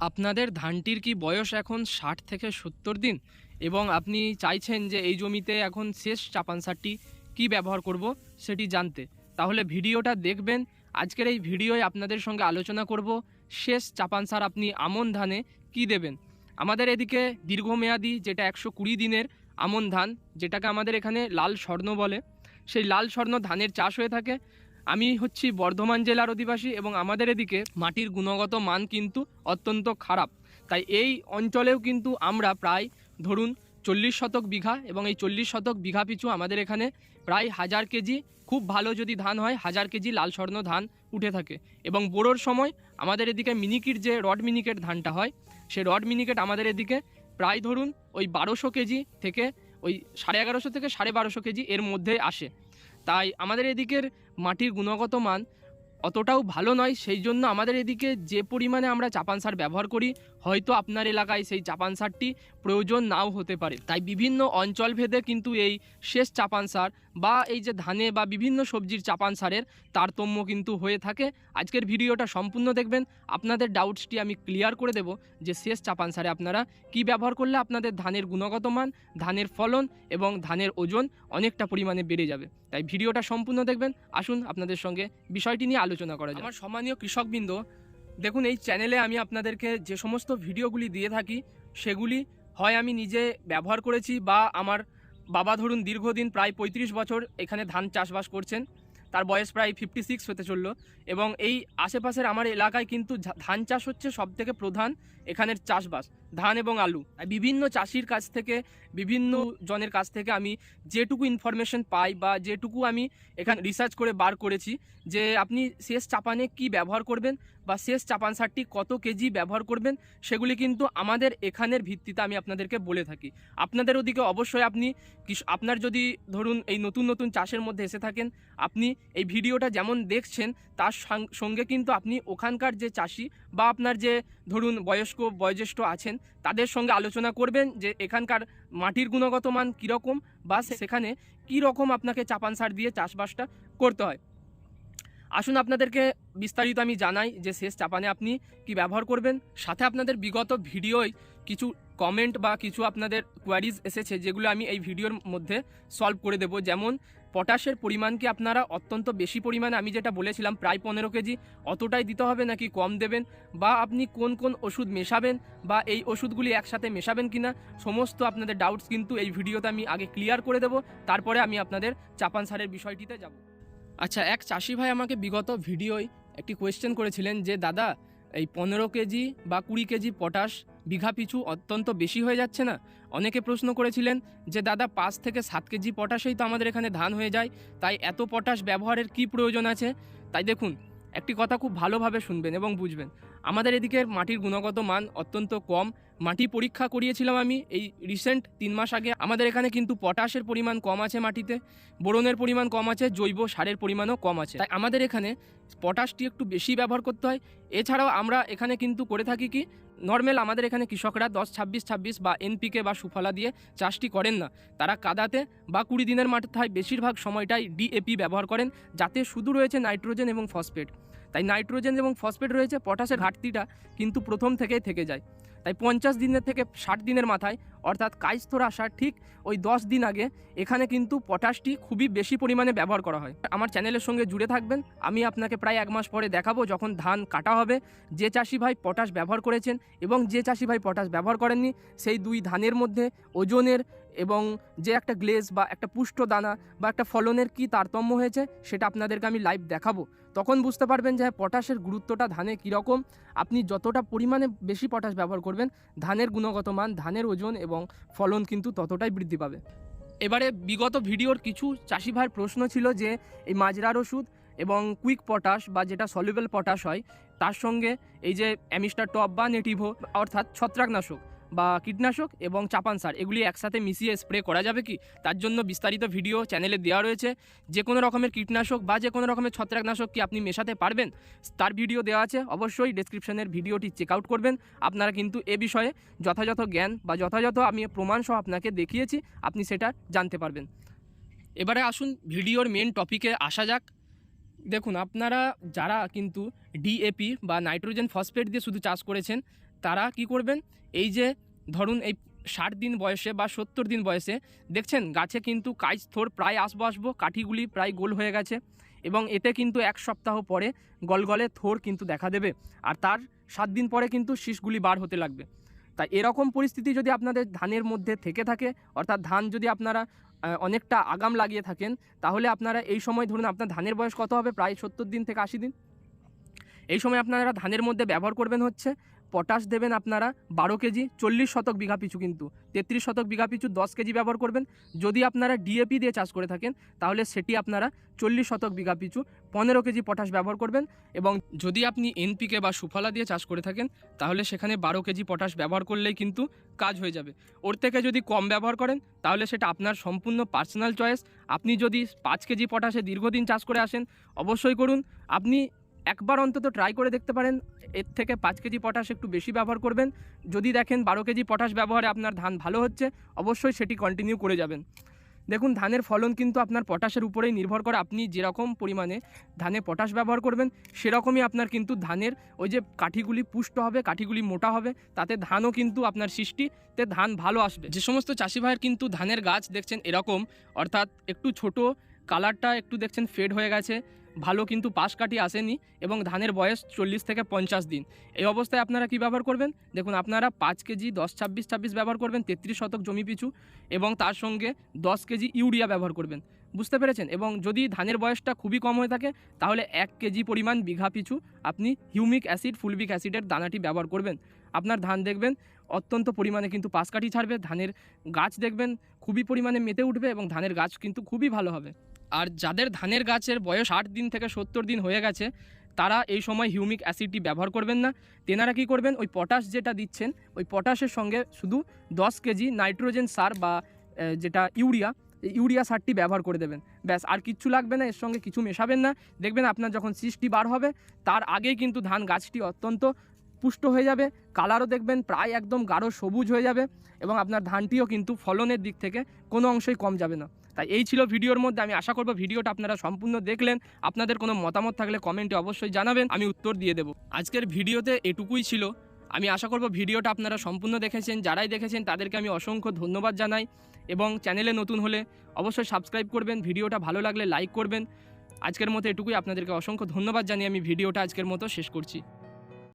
আপনাদের ধানটির কি বয়স এখন ষাট থেকে সত্তর দিন? এবং আপনি চাইছেন যে এই জমিতে এখন শেষ চাপান সারটি কী ব্যবহার করব সেটি জানতে। তাহলে ভিডিওটা দেখবেন। আজকের এই ভিডিওয় আপনাদের সঙ্গে আলোচনা করব শেষ চাপান সার আপনি আমন ধানে কি দেবেন? আমাদের এদিকে দীর্ঘমেয়াদী যেটা একশো কুড়ি দিনের আমন ধান, যেটাকে আমাদের এখানে লাল স্বর্ণ বলে, সেই লাল স্বর্ণ ধানের চাষ হয়ে থাকে। আমি হচ্ছি বর্ধমান জেলার অধিবাসী এবং আমাদের এদিকে মাটির গুণগত মান কিন্তু অত্যন্ত খারাপ। তাই এই অঞ্চলেও কিন্তু আমরা প্রায় ধরুন চল্লিশ শতক বিঘা এবং এই চল্লিশ শতক বিঘা পিছু আমাদের এখানে প্রায় হাজার কেজি খুব ভালো যদি ধান হয়, হাজার কেজি লাল স্বর্ণ ধান উঠে থাকে। এবং বোরোর সময় আমাদের এদিকে মিনিকির যে রড মিনিকেট ধানটা হয়, সে রড মিনিকেট আমাদের এদিকে প্রায় ধরুন ওই বারোশো কেজি থেকে ওই সাড়ে এগারোশো থেকে সাড়ে বারোশো কেজি এর মধ্যে আসে। তাই আমাদের এদিকের মাটির গুণগত মান অতটাও ভালো নয়। সেই জন্য আমাদের এদিকে যে পরিমাণে আমরা চাপান সার ব্যবহার করি, হয়তো আপনার এলাকায় সেই চাপান সারটি প্রয়োজন নাও হতে পারে। তাই বিভিন্ন অঞ্চলভেদে কিন্তু এই শেষ চাপান সার বা এই যে ধানে বা বিভিন্ন সবজির চাপান সারের তারতম্য কিন্তু হয়ে থাকে। আজকের ভিডিওটা সম্পূর্ণ দেখবেন। আপনাদের ডাউটসটি আমি ক্লিয়ার করে দেব যে শেষ চাপান সারে আপনারা কি ব্যবহার করলে আপনাদের ধানের গুণগত মান, ধানের ফলন এবং ধানের ওজন অনেকটা পরিমাণে বেড়ে যাবে। তাই ভিডিওটা সম্পূর্ণ দেখবেন। আসুন আপনাদের সঙ্গে বিষয়টি নিয়ে আলোচনা করা যায় আমার সম্মানীয় কৃষকবৃন্দ, দেখুন এই চ্যানেলে আমি আপনাদেরকে যে সমস্ত ভিডিওগুলি দিয়ে থাকি, সেগুলি হয় আমি নিজে ব্যবহার করেছি বা আমার বাবা ধরুন দীর্ঘদিন প্রায় পঁয়ত্রিশ বছর এখানে ধান চাষবাস করছেন। তার বয়স প্রায় ফিফটি সিক্স হতে চলল এবং এই আশেপাশের আমার এলাকায় কিন্তু ধান চাষ হচ্ছে সবথেকে প্রধান এখানের চাষবাস। ধান এবং আলু। বিভিন্ন চাষির কাছ থেকে, বিভিন্ন জনের কাছ থেকে আমি যেটুকু ইনফরমেশন পাই বা যেটুকু আমি এখানে রিসার্চ করে বার করেছি যে আপনি শেষ চাপানে কি ব্যবহার করবেন বা শেষ চাপান সারটি কত কেজি ব্যবহার করবেন, সেগুলি কিন্তু আমাদের এখানের ভিত্তিতে আমি আপনাদেরকে বলে থাকি। আপনাদের ওদিকে অবশ্যই আপনি আপনার যদি ধরুন এই নতুন নতুন চাষের মধ্যে এসে থাকেন, আপনি এই ভিডিওটা যেমন দেখছেন, তার সঙ্গে কিন্তু আপনি ওখানকার যে চাষি বা আপনার যে ধরুন বয়স্ক, বয়োজ্যেষ্ঠ আছেন তাদের সঙ্গে আলোচনা করবেন যে এখানকার মাটির গুণগত মান কীরকম বা সেখানে কী রকম আপনাকে চাপান সার দিয়ে চাষবাসটা করতে হয়। আসুন আপনাদেরকে বিস্তারিত আমি জানাই যে শেষ চাপানে আপনি কি ব্যবহার করবেন। সাথে আপনাদের বিগত ভিডিওয় কিছু কমেন্ট বা কিছু আপনাদের কোয়ারিজ এসেছে যেগুলো আমি এই ভিডিওর মধ্যে সলভ করে দেব। যেমন পটাশের পরিমাণ কি আপনারা অত্যন্ত বেশি পরিমাণে, আমি যেটা বলেছিলাম, প্রায় পনেরো কেজি, অতটাই দিতে হবে নাকি কম দেবেন? বা আপনি কোন কোন ওষুধ মেশাবেন বা এই ওষুধগুলি একসাথে মেশাবেন কিনা, সমস্ত আপনাদের ডাউটস কিন্তু এই ভিডিওতে আমি আগে ক্লিয়ার করে দেব। তারপরে আমি আপনাদের চাপান সারের বিষয়টিতে যাব। আচ্ছা এক চাষি ভাই আমাকে বিগত ভিডিওয় একটি কোয়েশ্চেন করেছিলেন যে, দাদা এই পনেরো কেজি বা কুড়ি কেজি পটাশ বিঘা পিছু অত্যন্ত বেশি হয়ে যাচ্ছে না? অনেকে প্রশ্ন করেছিলেন যে, দাদা, পাঁচ থেকে সাত কেজি পটাশেই তো আমাদের এখানে ধান হয়ে যায়, তাই এত পটাশ ব্যবহারের কি প্রয়োজন আছে? তাই দেখুন, একটি কথা খুব ভালোভাবে শুনবেন এবং বুঝবেন। আমাদের এদিকের মাটির গুণগত মান অত্যন্ত কম। মাটি পরীক্ষা করিয়েছিলাম আমি এই রিসেন্ট তিন মাস আগে। আমাদের এখানে কিন্তু পটাশের পরিমাণ কম আছে মাটিতে, বোরনের পরিমাণ কম আছে, জৈব সারের পরিমাণও কম আছে। তাই আমাদের এখানে পটাশটি একটু বেশি ব্যবহার করতে হয়। এছাড়াও আমরা এখানে কিন্তু করে থাকি কি নর্মাল আমাদের এখানে কৃষকরা দশ, ছাব্বিশ ছাব্বিশ বা এনপিকে বা সুফলা দিয়ে চাষটি করেন না। তারা কাদাতে বা কুড়ি দিনের মাথায় বেশিরভাগ সময়টাই ডিএপি ব্যবহার করেন, যাতে শুধু রয়েছে নাইট্রোজেন এবং ফসফেট তাই নাইট্রোজেন এবং ফসফেট রয়েছে পটাশের ঘাটতিটা কিন্তু প্রথম থেকেই থেকে যায়। তাই পঞ্চাশ দিনের থেকে ষাট দিনের মাথায়, অর্থাৎ কাইস্থর আসার ঠিক ওই দশ দিন আগে এখানে কিন্তু পটাশটি খুবই বেশি পরিমাণে ব্যবহার করা হয়। আমার চ্যানেলের সঙ্গে জুড়ে থাকবেন। আমি আপনাকে প্রায় এক মাস পরে দেখাবো যখন ধান কাটা হবে। যে চাষি ভাই পটাশ ব্যবহার করেছেন এবং যে চাষি ভাই পটাশ ব্যবহার করেননি, সেই দুই ধানের মধ্যে ওজনের এবং যে একটা গ্লেজ বা একটা পুষ্ট দানা বা একটা ফলনের কি তারতম্য হয়েছে, সেটা আপনাদেরকে আমি লাইভ দেখাবো। তখন বুঝতে পারবেন যে হ্যাঁ, পটাশের গুরুত্বটা ধানে কীরকম। আপনি যতটা পরিমাণে বেশি পটাশ ব্যবহার করবেন ধানের গুণগত মান ধানের ওজন এবং ফলন কিন্তু ততটাই বৃদ্ধি পাবে। এবারে বিগত ভিডিওর কিছু চাষি ভাইয়ের প্রশ্ন ছিল যে এই মাজরার ওষুধ এবং কুইক পটাশ বা যেটা সলিউবেল পটাশ হয় তার সঙ্গে এই যে অ্যামিস্টার টপ বা নেটিভো অর্থাৎ ছত্রাকনাশক বা কীটনাশক এবং চাপান সার, এগুলি একসাথে মিশিয়ে স্প্রে করা যাবে কি? তার জন্য বিস্তারিত ভিডিও চ্যানেলে দেওয়া রয়েছে। যে কোনো রকমের কীটনাশক বা যে কোনো রকমের ছত্রাকনাশক কি আপনি মেশাতে পারবেন, তার ভিডিও দেওয়া আছে। অবশ্যই ডেসক্রিপশনের ভিডিওটি চেক আউট করবেন। আপনারা কিন্তু এ বিষয়ে যথাযথ জ্ঞান বা যথাযথ আমি প্রমাণ সহ আপনাকে দেখিয়েছি, আপনি সেটা জানতে পারবেন। এবারে আসুন ভিডিওর মেন টপিকে আসা যাক। দেখুন, আপনারা যারা কিন্তু ডিএপি বা নাইট্রোজেন ফসফেট দিয়ে শুধু চাষ করেছেন তারা কি করবেন? এই যে ধরুন এই ষাট দিন বয়সে বা সত্তর দিন বয়সে, দেখছেন গাছে কিন্তু কাজ থোর প্রায় আসব আসব, কাঠিগুলি প্রায় গোল হয়ে গেছে এবং এতে কিন্তু এক সপ্তাহ পরে গলগলে থোর কিন্তু দেখা দেবে আর তার সাত দিন পরে কিন্তু শীষগুলি বার হতে লাগবে। তাই এরকম পরিস্থিতি যদি আপনাদের ধানের মধ্যে থেকে থাকে, অর্থাৎ ধান যদি আপনারা অনেকটা আগাম লাগিয়ে থাকেন, তাহলে আপনারা এই সময় ধরুন আপনার ধানের বয়স কত হবে? প্রায় সত্তর দিন থেকে আশি দিন। এই সময় আপনারা ধানের মধ্যে ব্যবহার করবেন হচ্ছে পটাশ দেবেন আপনারা, বারো কেজি, চল্লিশ শতক বিঘা পিছু কিন্তু। তেত্রিশ শতক বিঘা পিছু দশ কেজি ব্যবহার করবেন। যদি আপনারা ডিএপি দিয়ে চাষ করে থাকেন, তাহলে সেটি আপনারা চল্লিশ শতক বিঘা পিছু পনেরো কেজি পটাশ ব্যবহার করবেন এবং যদি আপনি এনপিকে বা সুফলা দিয়ে চাষ করে থাকেন, তাহলে সেখানে বারো কেজি পটাশ ব্যবহার করলেই কিন্তু কাজ হয়ে যাবে। ওর থেকে যদি কম ব্যবহার করেন, তাহলে সেটা আপনার সম্পূর্ণ পার্সোনাল চয়েস আপনি যদি পাঁচ কেজি পটাশে দীর্ঘদিন চাষ করে আসেন, অবশ্যই করুন। আপনি একবার অন্তত ট্রাই করে দেখতে পারেন। এর থেকে পাঁচ কেজি পটাশ একটু বেশি ব্যবহার করবেন। যদি দেখেন বারো কেজি পটাশ ব্যবহারে আপনার ধান ভালো হচ্ছে, অবশ্যই সেটি কন্টিনিউ করে যাবেন। দেখুন, ধানের ফলন কিন্তু আপনার পটাশের উপরেই নির্ভর করে। আপনি যেরকম পরিমাণে ধানে পটাশ ব্যবহার করবেন, সেরকমই আপনার কিন্তু ধানের ওই যে কাঠিগুলি পুষ্ট হবে, কাঠিগুলি মোটা হবে, তাতে ধানও কিন্তু আপনার সৃষ্টিতে ধান ভালো আসবে। যে সমস্ত চাষি ভাইয়ের কিন্তু ধানের গাছ দেখছেন এরকম, অর্থাৎ একটু ছোট কালারটা একটু দেখছেন ফেড হয়ে গেছে ভালো কিন্তু পাশ কাটি আসেনি এবং ধানের বয়স চল্লিশ থেকে পঞ্চাশ দিন। এই অবস্থায় আপনারা কি ব্যবহার করবেন? দেখুন, আপনারা পাঁচ কেজি দশ ছাব্বিশ ছাব্বিশ ব্যবহার করবেন, তেত্রিশ শতক জমি পিছু এবং তার সঙ্গে দশ কেজি ইউরিয়া ব্যবহার করবেন। বুঝতে পেরেছেন? এবং যদি ধানের বয়সটা খুবই কম হয়ে থাকে, তাহলে এক কেজি পরিমাণ বিঘা পিছু আপনি হিউমিক অ্যাসিড, ফুলবিক অ্যাসিডের দানাটি ব্যবহার করবেন। আপনার ধান দেখবেন অত্যন্ত পরিমাণে কিন্তু পাশ কাঠি ছাড়বে, ধানের গাছ দেখবেন খুবই পরিমাণে মেতে উঠবে এবং ধানের গাছ কিন্তু খুবই ভালো হবে। আর যাদের ধানের গাছের বয়স আট দিন থেকে সত্তর দিন হয়ে গেছে, তারা এই সময় হিউমিক অ্যাসিডটি ব্যবহার করবেন না। তেনারা কী করবেন? ওই পটাশ যেটা দিচ্ছেন, ওই পটাশের সঙ্গে শুধু দশ কেজি নাইট্রোজেন সার বা যেটা ইউরিয়া ইউরিয়া সারটি ব্যবহার করে দেবেন। ব্যাস, আর কিচ্ছু লাগবে না, এর সঙ্গে কিছু মেশাবেন না। দেখবেন আপনার যখন সৃষ্টি বার হবে, তার আগেই কিন্তু ধান গাছটি অত্যন্ত পুষ্ট হয়ে যাবে, কালারও দেখবেন প্রায় একদম গাঢ় সবুজ হয়ে যাবে এবং আপনার ধানটিও কিন্তু ফলনের দিক থেকে কোনো অংশই কম যাবে না। তাই এই ছিল ভিডিওর মধ্যে। আমি আশা করব ভিডিওটা আপনারা সম্পূর্ণ দেখলেন। আপনাদের কোনো মতামত থাকলে কমেন্টে অবশ্যই জানাবেন। আমি উত্তর দিয়ে দেবো। আজকের ভিডিওতে এটুকুই ছিল। আমি আশা করব ভিডিওটা আপনারা সম্পূর্ণ দেখেছেন। যারাই দেখেছেন, তাদেরকে আমি অসংখ্য ধন্যবাদ জানাই এবং চ্যানেলে নতুন হলে অবশ্যই সাবস্ক্রাইব করবেন। ভিডিওটা ভালো লাগলে লাইক করবেন। আজকের মতো এটুকুই। আপনাদেরকে অসংখ্য ধন্যবাদ জানিয়ে আমি ভিডিওটা আজকের মতো শেষ করছি।